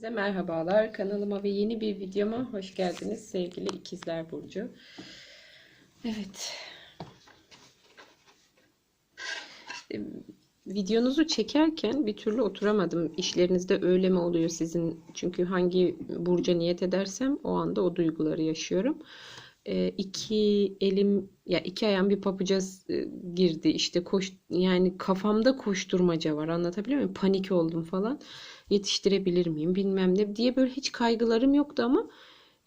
Herkese merhabalar. Kanalıma ve yeni bir videoma hoş geldiniz sevgili ikizler burcu. Evet. Videonuzu çekerken bir türlü oturamadım. İşlerinizde öyle mi oluyor sizin? Çünkü hangi burca niyet edersem o anda o duyguları yaşıyorum. Ee, iki elim ya iki ayağım bir papuca e, girdi. İşte koş yani kafamda koşturmaca var. Anlatabiliyor muyum? Panik oldum falan yetiştirebilir miyim bilmem ne diye böyle hiç kaygılarım yoktu ama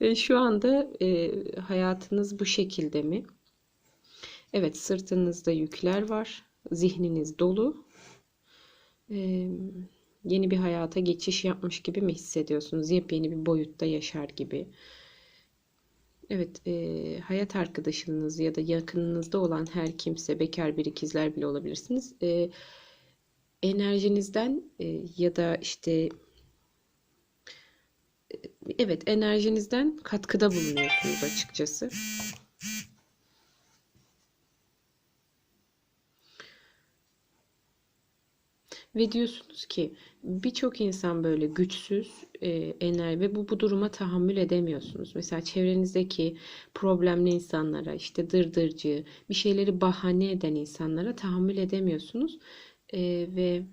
e, şu anda e, hayatınız bu şekilde mi? Evet sırtınızda yükler var. Zihniniz dolu. E, yeni bir hayata geçiş yapmış gibi mi hissediyorsunuz? Yepyeni bir boyutta yaşar gibi. Evet, e, hayat arkadaşınız ya da yakınınızda olan her kimse, bekar bir ikizler bile olabilirsiniz. E, enerjinizden e, ya da işte evet enerjinizden katkıda bulunuyorsunuz açıkçası. Ve diyorsunuz ki birçok insan böyle güçsüz e, enerji ve bu bu duruma tahammül edemiyorsunuz. Mesela çevrenizdeki problemli insanlara, işte dırdırcı, bir şeyleri bahane eden insanlara tahammül edemiyorsunuz. E, ve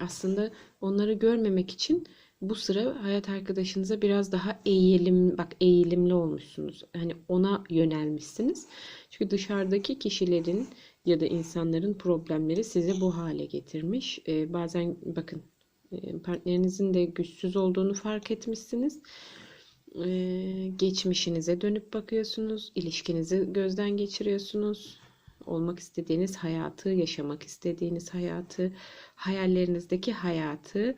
aslında onları görmemek için bu sıra hayat arkadaşınıza biraz daha eğilim bak eğilimli olmuşsunuz. Hani ona yönelmişsiniz. Çünkü dışarıdaki kişilerin ya da insanların problemleri sizi bu hale getirmiş. Ee, bazen bakın e, partnerinizin de güçsüz olduğunu fark etmişsiniz. Ee, geçmişinize dönüp bakıyorsunuz. ilişkinizi gözden geçiriyorsunuz olmak istediğiniz hayatı, yaşamak istediğiniz hayatı, hayallerinizdeki hayatı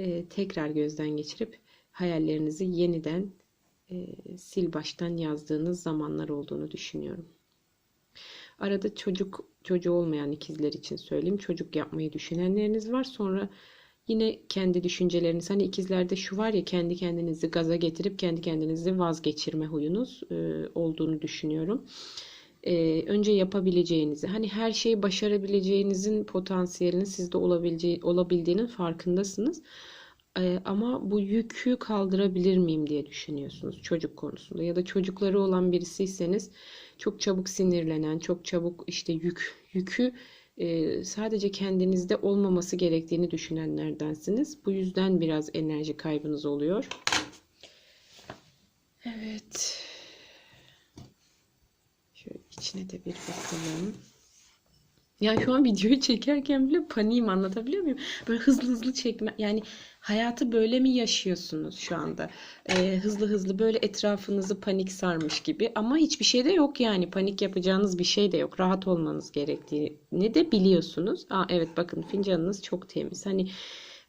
e, tekrar gözden geçirip hayallerinizi yeniden e, sil baştan yazdığınız zamanlar olduğunu düşünüyorum. Arada çocuk çocuğu olmayan ikizler için söyleyeyim. Çocuk yapmayı düşünenleriniz var. Sonra yine kendi düşünceleriniz hani ikizlerde şu var ya kendi kendinizi gaza getirip kendi kendinizi vazgeçirme huyunuz e, olduğunu düşünüyorum e, önce yapabileceğinizi, hani her şeyi başarabileceğinizin potansiyelinin sizde olabileceği, olabildiğinin farkındasınız. E, ama bu yükü kaldırabilir miyim diye düşünüyorsunuz çocuk konusunda ya da çocukları olan birisiyseniz çok çabuk sinirlenen, çok çabuk işte yük yükü e, sadece kendinizde olmaması gerektiğini düşünenlerdensiniz. Bu yüzden biraz enerji kaybınız oluyor. Evet. İçine de bir bakalım. Ya şu an videoyu çekerken bile paniğim anlatabiliyor muyum? Böyle hızlı hızlı çekme. Yani hayatı böyle mi yaşıyorsunuz şu anda? Ee, hızlı hızlı böyle etrafınızı panik sarmış gibi. Ama hiçbir şey de yok yani. Panik yapacağınız bir şey de yok. Rahat olmanız gerektiğini de biliyorsunuz. Aa, evet bakın fincanınız çok temiz. Hani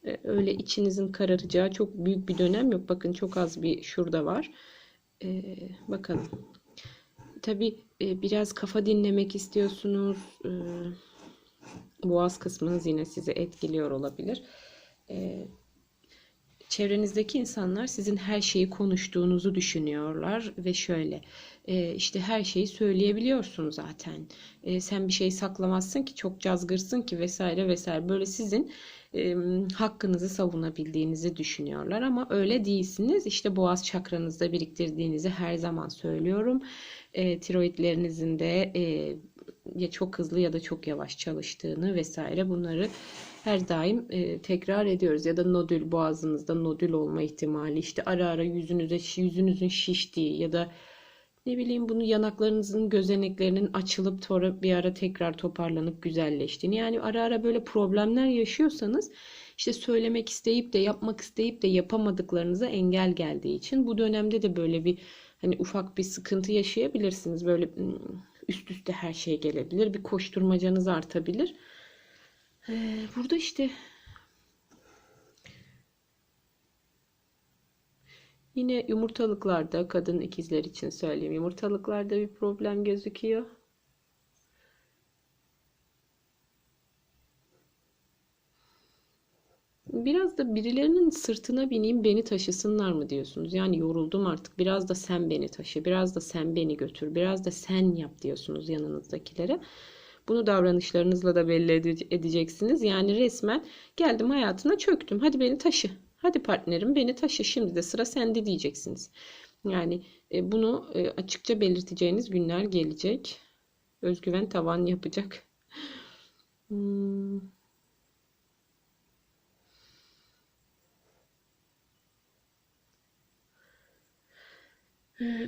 e, öyle içinizin kararacağı çok büyük bir dönem yok. Bakın çok az bir şurada var. Ee, bakalım. Tabii e, biraz kafa dinlemek istiyorsunuz. E, boğaz kısmınız yine sizi etkiliyor olabilir. E, çevrenizdeki insanlar sizin her şeyi konuştuğunuzu düşünüyorlar ve şöyle işte her şeyi söyleyebiliyorsun zaten. Sen bir şey saklamazsın ki çok cazgırsın ki vesaire vesaire. Böyle sizin hakkınızı savunabildiğinizi düşünüyorlar ama öyle değilsiniz. İşte boğaz çakranızda biriktirdiğinizi her zaman söylüyorum e, tiroidlerinizin de e, ya çok hızlı ya da çok yavaş çalıştığını vesaire bunları her daim e, tekrar ediyoruz. Ya da nodül boğazınızda nodül olma ihtimali işte ara ara yüzünüze yüzünüzün şiştiği ya da ne bileyim bunu yanaklarınızın gözeneklerinin açılıp sonra bir ara tekrar toparlanıp güzelleştiğini. Yani ara ara böyle problemler yaşıyorsanız işte söylemek isteyip de yapmak isteyip de yapamadıklarınıza engel geldiği için bu dönemde de böyle bir hani ufak bir sıkıntı yaşayabilirsiniz. Böyle üst üste her şey gelebilir. Bir koşturmacanız artabilir. Ee, burada işte yine yumurtalıklarda kadın ikizler için söyleyeyim. Yumurtalıklarda bir problem gözüküyor. Biraz da birilerinin sırtına bineyim beni taşısınlar mı diyorsunuz? Yani yoruldum artık biraz da sen beni taşı, biraz da sen beni götür, biraz da sen yap diyorsunuz yanınızdakilere. Bunu davranışlarınızla da belli edeceksiniz. Yani resmen geldim hayatına çöktüm. Hadi beni taşı. Hadi partnerim beni taşı şimdi de sıra sende diyeceksiniz. Yani e, bunu e, açıkça belirteceğiniz günler gelecek. Özgüven tavan yapacak. Hmm.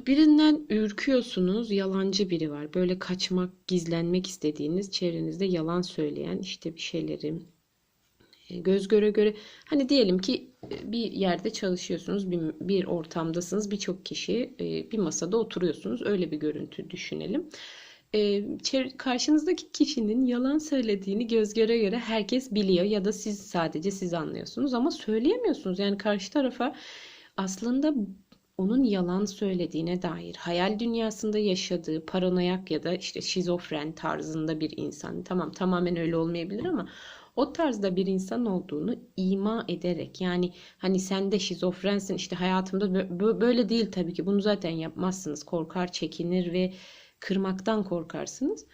Birinden ürküyorsunuz, yalancı biri var. Böyle kaçmak, gizlenmek istediğiniz, çevrenizde yalan söyleyen işte bir şeyleri e, göz göre göre hani diyelim ki e, bir yerde çalışıyorsunuz, bir, bir ortamdasınız, birçok kişi e, bir masada oturuyorsunuz. Öyle bir görüntü düşünelim. Karşınızdaki kişinin yalan söylediğini göz göre göre herkes biliyor ya da siz sadece siz anlıyorsunuz ama söyleyemiyorsunuz. Yani karşı tarafa aslında onun yalan söylediğine dair hayal dünyasında yaşadığı paranoyak ya da işte şizofren tarzında bir insan. Tamam tamamen öyle olmayabilir ama o tarzda bir insan olduğunu ima ederek yani hani sen de şizofrensin işte hayatımda böyle değil tabii ki. Bunu zaten yapmazsınız. Korkar çekinir ve kırmaktan korkarsınız.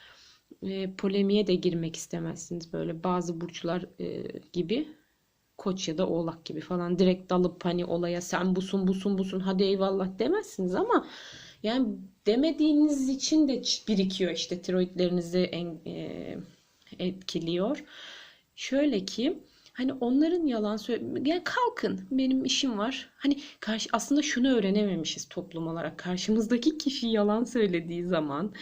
E, polemiğe de girmek istemezsiniz böyle bazı burçlar e, gibi koç ya da oğlak gibi falan direkt dalıp hani olaya sen busun busun busun hadi eyvallah demezsiniz ama yani demediğiniz için de birikiyor işte tiroidlerinizi en, e, etkiliyor. Şöyle ki hani onların yalan söyle yani kalkın benim işim var. Hani karşı aslında şunu öğrenememişiz toplum olarak. Karşımızdaki kişi yalan söylediği zaman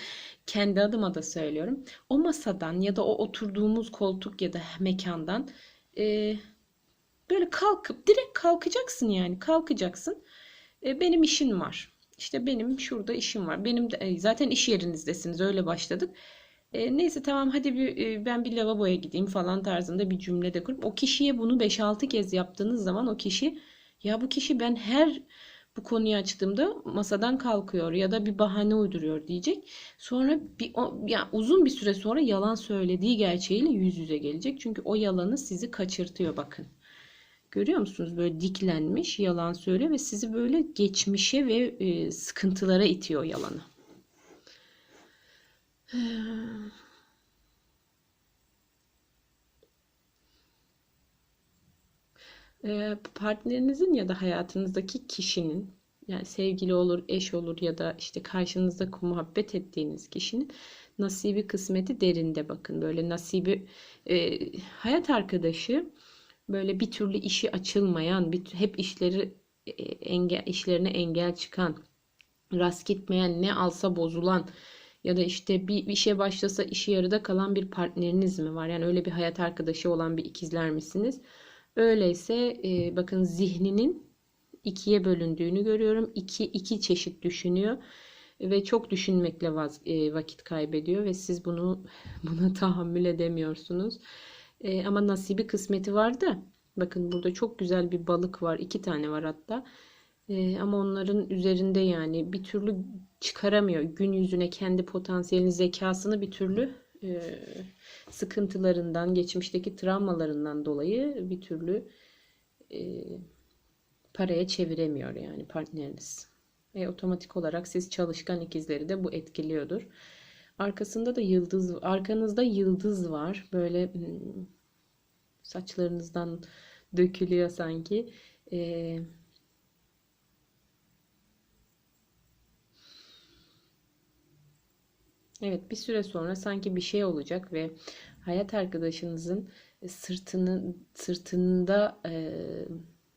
kendi adıma da söylüyorum. O masadan ya da o oturduğumuz koltuk ya da mekandan e, Böyle kalkıp direkt kalkacaksın yani kalkacaksın. E, benim işim var. İşte benim şurada işim var. Benim de e, zaten iş yerinizdesiniz öyle başladık. E, neyse tamam hadi bir, e, ben bir lavaboya gideyim falan tarzında bir cümle de kurup o kişiye bunu 5-6 kez yaptığınız zaman o kişi ya bu kişi ben her bu konuyu açtığımda masadan kalkıyor ya da bir bahane uyduruyor diyecek. Sonra bir o, yani uzun bir süre sonra yalan söylediği gerçeğiyle yüz yüze gelecek. Çünkü o yalanı sizi kaçırtıyor bakın. Görüyor musunuz? Böyle diklenmiş yalan söyle ve sizi böyle geçmişe ve e, sıkıntılara itiyor yalanı. E, partnerinizin ya da hayatınızdaki kişinin yani sevgili olur, eş olur ya da işte karşınızda muhabbet ettiğiniz kişinin nasibi kısmeti derinde bakın. Böyle nasibi e, hayat arkadaşı böyle bir türlü işi açılmayan, bir, hep işleri e, engel, işlerine engel çıkan, rast gitmeyen, ne alsa bozulan ya da işte bir işe başlasa işi yarıda kalan bir partneriniz mi var? Yani öyle bir hayat arkadaşı olan bir ikizler misiniz? Öyleyse e, bakın zihninin ikiye bölündüğünü görüyorum. İki, iki çeşit düşünüyor ve çok düşünmekle vaz, e, vakit kaybediyor ve siz bunu buna tahammül edemiyorsunuz. E, ama nasibi kısmeti var da bakın burada çok güzel bir balık var. iki tane var hatta. E, ama onların üzerinde yani bir türlü çıkaramıyor. Gün yüzüne kendi potansiyelini, zekasını bir türlü e, sıkıntılarından, geçmişteki travmalarından dolayı bir türlü e, paraya çeviremiyor yani partneriniz. Ve otomatik olarak siz çalışkan ikizleri de bu etkiliyordur. Arkasında da yıldız, arkanızda yıldız var. Böyle hmm, saçlarınızdan dökülüyor sanki. Ee, evet bir süre sonra sanki bir şey olacak ve hayat arkadaşınızın sırtını sırtında e,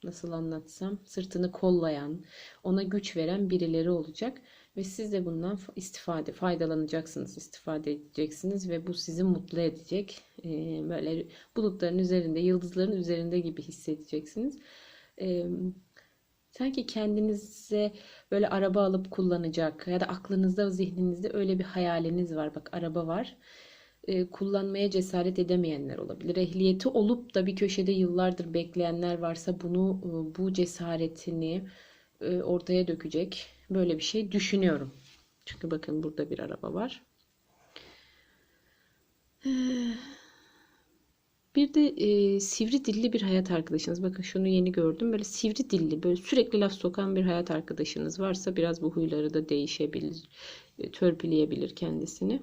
nasıl anlatsam sırtını kollayan ona güç veren birileri olacak ve siz de bundan istifade, faydalanacaksınız, istifade edeceksiniz ve bu sizi mutlu edecek. Ee, böyle bulutların üzerinde, yıldızların üzerinde gibi hissedeceksiniz. Ee, sanki kendinize böyle araba alıp kullanacak ya da aklınızda, zihninizde öyle bir hayaliniz var. Bak araba var. Ee, kullanmaya cesaret edemeyenler olabilir. Ehliyeti olup da bir köşede yıllardır bekleyenler varsa bunu e, bu cesaretini e, ortaya dökecek Böyle bir şey düşünüyorum. Çünkü bakın burada bir araba var. Bir de e, sivri dilli bir hayat arkadaşınız. Bakın şunu yeni gördüm. Böyle sivri dilli, böyle sürekli laf sokan bir hayat arkadaşınız varsa biraz bu huyları da değişebilir. E, törpüleyebilir kendisini.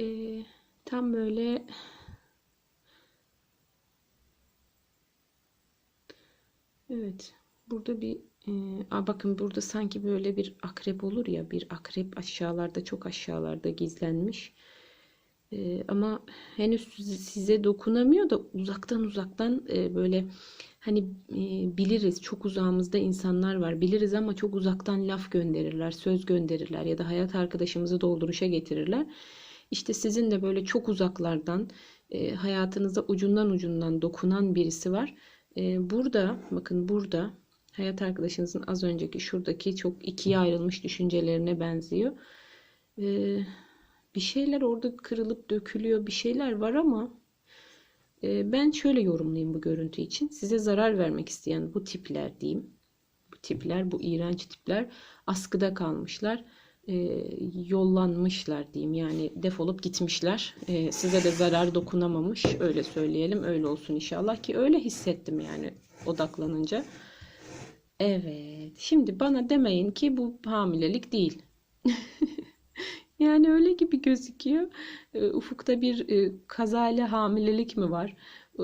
Ee, tam böyle evet burada bir e, bakın burada sanki böyle bir akrep olur ya bir akrep aşağılarda çok aşağılarda gizlenmiş. Ee, ama henüz size dokunamıyor da uzaktan uzaktan e, böyle hani e, biliriz çok uzağımızda insanlar var biliriz ama çok uzaktan laf gönderirler söz gönderirler ya da hayat arkadaşımızı dolduruşa getirirler. İşte sizin de böyle çok uzaklardan e, hayatınıza ucundan ucundan dokunan birisi var. E, burada bakın burada hayat arkadaşınızın az önceki şuradaki çok ikiye ayrılmış düşüncelerine benziyor. E, bir şeyler orada kırılıp dökülüyor bir şeyler var ama e, ben şöyle yorumlayayım bu görüntü için. Size zarar vermek isteyen bu tipler diyeyim. Bu tipler, bu iğrenç tipler askıda kalmışlar. E, yollanmışlar diyeyim. Yani defolup gitmişler. E, size de zarar dokunamamış. Öyle söyleyelim. Öyle olsun inşallah ki öyle hissettim yani odaklanınca. Evet. Şimdi bana demeyin ki bu hamilelik değil. Yani öyle gibi gözüküyor. E, Ufukta bir e, kazayla hamilelik mi var?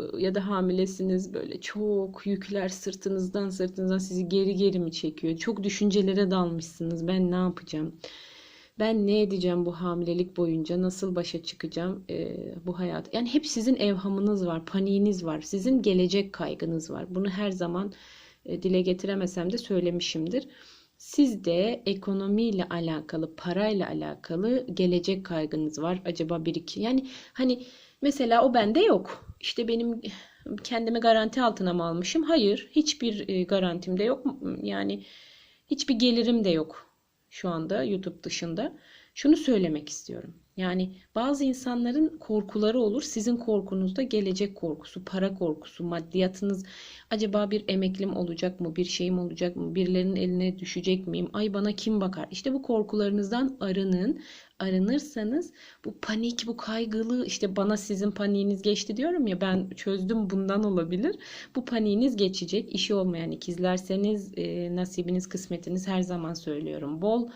E, Ya da hamilesiniz böyle çok yükler sırtınızdan sırtınızdan sizi geri geri mi çekiyor? Çok düşüncelere dalmışsınız. Ben ne yapacağım? Ben ne edeceğim bu hamilelik boyunca? Nasıl başa çıkacağım e, bu hayat? Yani hep sizin evhamınız var, paniğiniz var, sizin gelecek kaygınız var. Bunu her zaman e, dile getiremesem de söylemişimdir. Sizde ekonomiyle alakalı, parayla alakalı gelecek kaygınız var. Acaba bir iki yani hani mesela o bende yok. İşte benim kendimi garanti altına mı almışım? Hayır, hiçbir e, garantim de yok. Yani hiçbir gelirim de yok şu anda YouTube dışında. Şunu söylemek istiyorum. Yani bazı insanların korkuları olur. Sizin korkunuz da gelecek korkusu, para korkusu, maddiyatınız. Acaba bir emeklim olacak mı? Bir şeyim olacak mı? Birilerinin eline düşecek miyim? Ay bana kim bakar? İşte bu korkularınızdan arının. Arınırsanız bu panik, bu kaygılı işte bana sizin paniğiniz geçti diyorum ya ben çözdüm bundan olabilir. Bu paniğiniz geçecek. İşi olmayan ikizlerseniz e, nasibiniz, kısmetiniz her zaman söylüyorum. Bol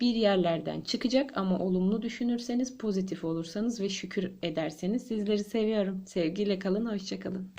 bir yerlerden çıkacak ama olumlu düşünürseniz, pozitif olursanız ve şükür ederseniz sizleri seviyorum. Sevgiyle kalın, hoşça kalın.